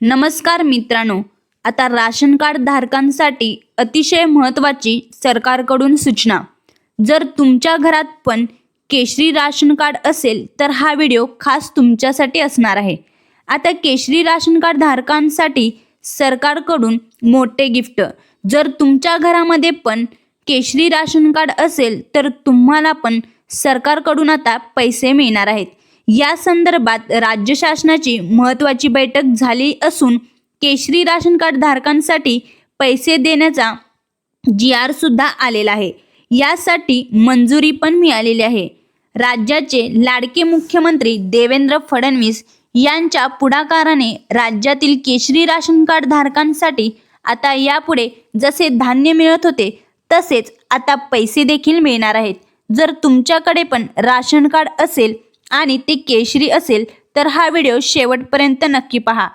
नमस्कार मित्रांनो आता राशन कार्ड धारकांसाठी अतिशय महत्त्वाची सरकारकडून सूचना. जर तुमच्या घरात पण केशरी राशन कार्ड असेल तर हा व्हिडिओ खास तुमच्यासाठी असणार आहे. आता केशरी राशन कार्ड धारकांसाठी सरकारकडून मोठे गिफ्ट. जर तुमच्या घरामध्ये पण केशरी राशन कार्ड असेल तर तुम्हाला पण सरकारकडून आता पैसे मिळणार आहेत. या संदर्भात राज्य शासनाची महत्त्वाची बैठक झाली असून केशरी राशन कार्ड धारकांसाठी पैसे देण्याचा जी आर सुद्धा आलेला आहे. यासाठी मंजुरी पण मिळालेली आहे. राज्याचे लाडके मुख्यमंत्री देवेंद्र फडणवीस यांच्या पुढाकाराने राज्यातील केशरी राशन कार्ड धारकांसाठी आता यापुढे जसे धान्य मिळत होते तसेच आता पैसे देखील मिळणार आहेत. जर तुमच्याकडे पण राशन कार्ड असेल आणि ते केशरी असेल तर हा व्हिडिओ शेवटपर्यंत नक्की पहा.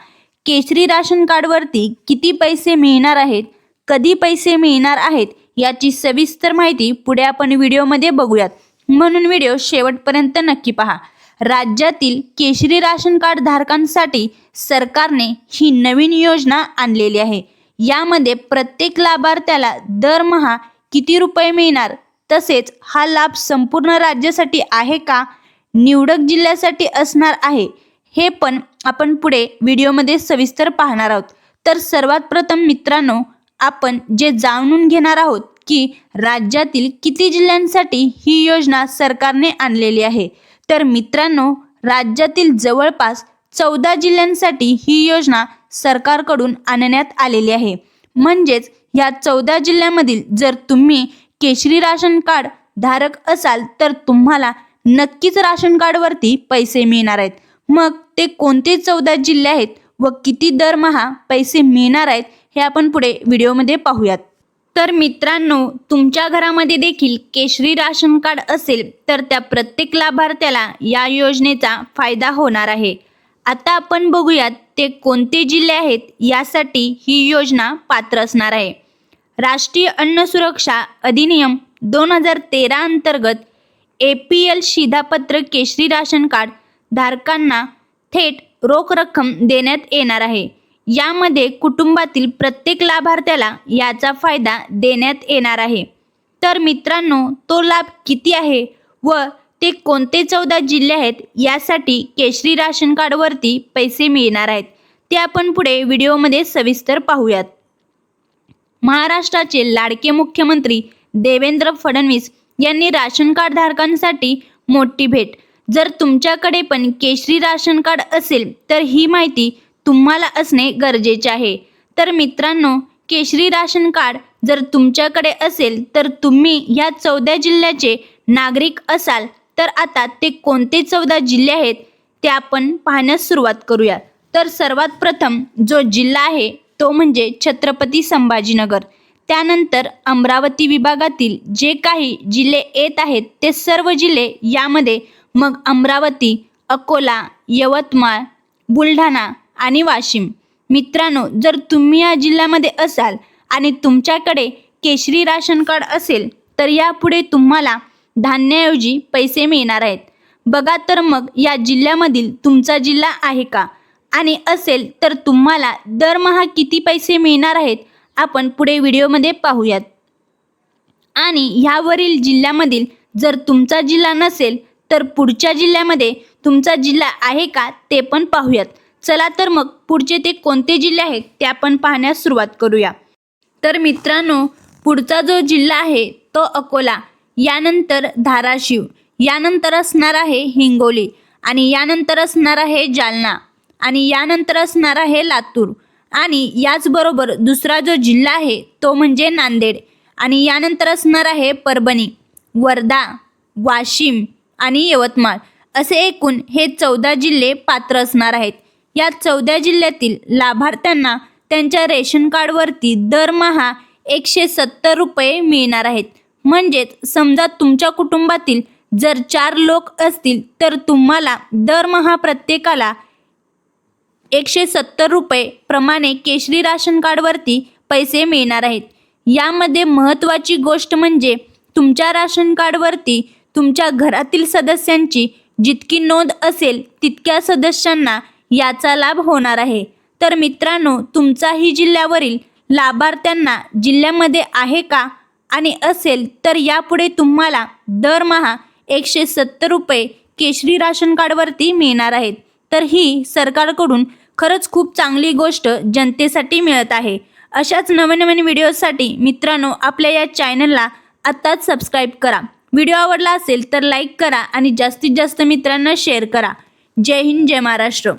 केशरी राशन कार्डवरती किती पैसे मिळणार आहेत कधी पैसे मिळणार आहेत याची सविस्तर माहिती पुढे आपण व्हिडिओमध्ये बघूयात. म्हणून व्हिडिओ शेवटपर्यंत नक्की पहा. राज्यातील केशरी राशन कार्ड धारकांसाठी सरकारने ही नवीन योजना आणलेली आहे. यामध्ये प्रत्येक लाभार्थ्याला दरमहा किती रुपये मिळणार तसेच हा लाभ संपूर्ण राज्यासाठी आहे का निवडक जिल्ह्यासाठी असणार आहे. हे पण आपण पुढे व्हिडिओमध्ये सविस्तर पाहणार आहोत. तर सर्वात प्रथम मित्रांनो आपण जे जाणून घेणार आहोत की राज्यातील किती जिल्ह्यांसाठी ही योजना सरकारने आणलेली आहे. तर मित्रांनो राज्यातील जवळपास चौदा जिल्ह्यांसाठी ही योजना सरकारकडून आणण्यात आलेली आहे. म्हणजेच या चौदा जिल्ह्यामधील जर तुम्ही केशरी राशन कार्ड धारक असाल तर तुम्हाला नक्कीच राशन कार्डवरती पैसे मिळणार आहेत. मग ते कोणते चौदा जिल्हे आहेत व किती दरमहा पैसे मिळणार आहेत हे आपण पुढे व्हिडिओमध्ये पाहूयात. तर मित्रांनो तुमच्या घरामध्ये देखील केशरी राशन कार्ड असेल तर त्या प्रत्येक लाभार्थ्याला या योजनेचा फायदा होणार आहे. आता आपण बघूयात ते कोणते जिल्हे आहेत यासाठी ही योजना पात्र असणार आहे. राष्ट्रीय अन्न सुरक्षा अधिनियम दोन हजार तेरा अंतर्गत ए पी एल शिधापत्र केशरी राशन कार्ड धारकांना थेट रोख रक्कम देण्यात येणार आहे. यामध्ये कुटुंबातील प्रत्येक लाभार्थ्याला याचा फायदा देण्यात येणार आहे. तर मित्रांनो तो लाभ किती आहे व ते कोणते चौदा जिल्हे आहेत यासाठी केशरी राशन कार्डवरती पैसे मिळणार आहेत ते आपण पुढे व्हिडिओमध्ये सविस्तर पाहूयात. महाराष्ट्राचे लाडके मुख्यमंत्री देवेंद्र फडणवीस यांनी राशन कार्ड धारकांसाठी मोठी भेट. जर तुमच्याकडे पण केशरी राशन कार्ड असेल तर ही माहिती तुम्हाला असणे गरजेचे आहे. तर मित्रांनो केशरी राशन कार्ड जर तुमच्याकडे असेल तर तुम्ही या चौदा जिल्ह्याचे नागरिक असाल तर आता ते कोणते चौदा जिल्हे आहेत ते आपण पाहण्यास सुरुवात करूया. तर सर्वात प्रथम जो जिल्हा आहे तो म्हणजे छत्रपती संभाजीनगर. त्यानंतर अमरावती विभागातील जे काही जिल्हे येत आहेत ते सर्व जिल्हे यामध्ये मग अमरावती अकोला यवतमाळ बुलढाणा आणि वाशिम. मित्रांनो जर तुम्ही या जिल्ह्यामध्ये असाल आणि तुमच्याकडे केशरी राशन कार्ड असेल तर यापुढे तुम्हाला धान्याऐवजी पैसे मिळणार आहेत. बघा तर मग या जिल्ह्यामधील तुमचा जिल्हा आहे का? आणि असेल तर तुम्हाला दरमहा किती पैसे मिळणार आहेत? आपण पुढे व्हिडिओमध्ये पाहूयात. आणि ह्यावरील जिल्ह्यामधील जर तुमचा जिल्हा नसेल तर पुढच्या जिल्ह्यामध्ये तुमचा जिल्हा आहे का ते पण पाहूयात. चला तर मग पुढचे ते कोणते जिल्हे आहेत ते आपण पाहण्यास सुरुवात करूया. तर मित्रांनो पुढचा जो जिल्हा आहे तो अकोला यानंतर धाराशिव यानंतर असणार आहे हिंगोली आणि यानंतर असणार आहे जालना आणि यानंतर असणार आहे लातूर. आणि याचबरोबर दुसरा जो जिल्हा आहे तो म्हणजे नांदेड. आणि यानंतर असणार आहे परभणी वर्धा वाशिम आणि यवतमाळ. असे एकूण हे चौदा जिल्हे पात्र असणार आहेत. या चौदा जिल्ह्यातील लाभार्थ्यांना त्यांच्या रेशन कार्डवरती दरमहा एकशे सत्तर रुपये मिळणार आहेत. म्हणजेच समजा तुमच्या कुटुंबातील जर चार लोक असतील तर तुम्हाला दरमहा प्रत्येकाला एकशे सत्तर रुपये प्रमाणे केशरी राशन कार्डवरती पैसे मिळणार आहेत. यामध्ये महत्त्वाची गोष्ट म्हणजे तुमच्या राशन कार्डवरती तुमच्या घरातील सदस्यांची जितकी नोंद असेल तितक्या सदस्यांना याचा लाभ होणार आहे. तर मित्रांनो तुमचाही जिल्ह्यावरील लाभार्थ्यांना जिल्ह्यामध्ये आहे का आणि असेल तर यापुढे तुम्हाला दरमहा एकशे सत्तर रुपये केशरी राशन कार्डवरती मिळणार आहेत. तर ही सरकारकडून खरंच खूप चांगली गोष्ट जनतेसाठी मिळत आहे. अशाच नवनवीन व्हिडिओसाठी मित्रांनो आपल्या या चॅनलला आत्ताच सबस्क्राईब करा. व्हिडिओ आवडला असेल तर लाईक करा आणि जास्तीत जास्त मित्रांना शेअर करा. जय हिंद जय महाराष्ट्र.